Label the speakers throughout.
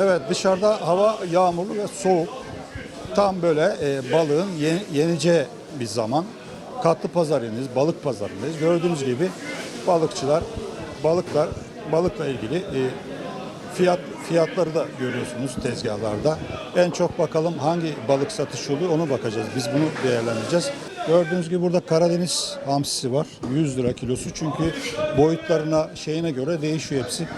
Speaker 1: Evet dışarıda hava yağmurlu ve soğuk. Tam böyle e, balığın ye- yeneceği bir zaman. Katlı pazarındayız, balık pazarındayız. Gördüğünüz gibi balıkçılar, balıklar, balıkla ilgili e, fiyat fiyatları da görüyorsunuz tezgahlarda. En çok bakalım hangi balık satış oluyor onu bakacağız. Biz bunu değerlendireceğiz. Gördüğünüz gibi burada Karadeniz hamsisi var. 100 lira kilosu çünkü boyutlarına şeyine göre değişiyor hepsi.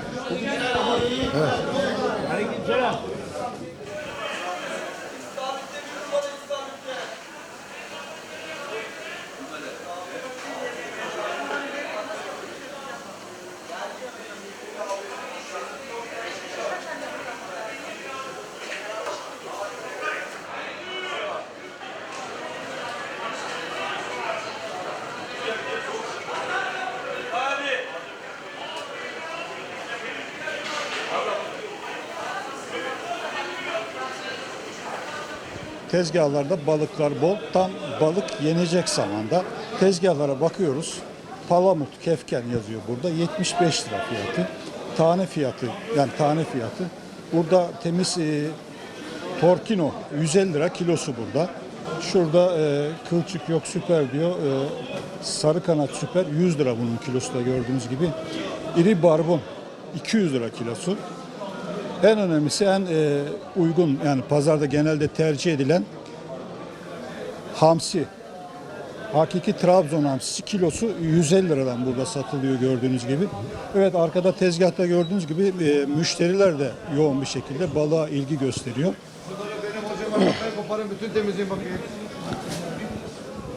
Speaker 1: Tezgahlarda balıklar bol. Tam balık yenecek zamanda. Tezgahlara bakıyoruz. Palamut, kefken yazıyor burada. 75 lira fiyatı. Tane fiyatı, yani tane fiyatı. Burada temiz e, torkino 150 lira kilosu burada. Şurada e, kılçık yok süper diyor. E, sarı kanat süper 100 lira bunun kilosu da gördüğünüz gibi. İri barbun 200 lira kilosu. En önemlisi en e, uygun yani pazarda genelde tercih edilen hamsi. Hakiki Trabzon hamsisi kilosu 150 liradan burada satılıyor gördüğünüz gibi. Evet arkada tezgahta gördüğünüz gibi e, müşteriler de yoğun bir şekilde balığa ilgi gösteriyor.
Speaker 2: Benim hocama koparın bütün temizliğin bakayım.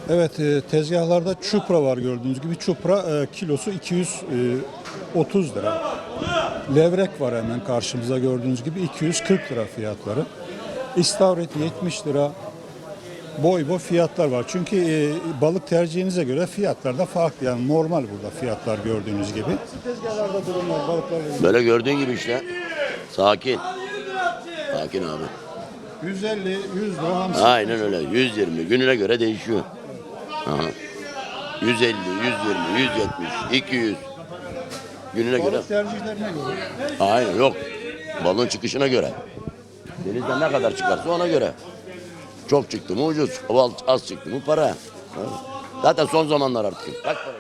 Speaker 1: Evet e, tezgahlarda çupra var gördüğünüz gibi. Çupra e, kilosu 230 lira. Levrek var hemen karşımıza gördüğünüz gibi 240 lira fiyatları. İstavrit 70 lira. Boy boy fiyatlar var. Çünkü e, balık tercihinize göre fiyatlar da farklı. Yani normal burada fiyatlar gördüğünüz gibi. Tezgahlarda durumlar.
Speaker 3: Böyle gördüğün gibi işte. Sakin. Sakin abi.
Speaker 1: 150, 100 lira hamsi.
Speaker 3: Aynen öyle. 120. Gününe göre değişiyor. 150, 120, 170, 200 gününe göre.
Speaker 1: Balık tercihlerine göre.
Speaker 3: Aynen yok. Balığın çıkışına göre. Denizden ne kadar çıkarsa ona göre. Çok çıktı mı ucuz, az çıktı mı para. Zaten son zamanlar artık. Kaç para?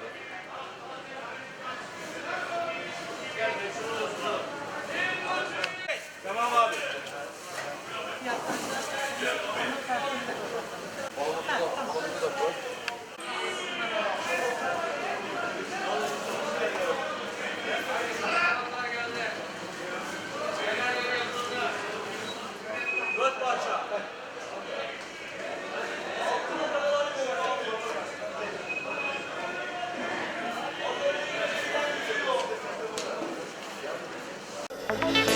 Speaker 3: Tamam abi. Thank you.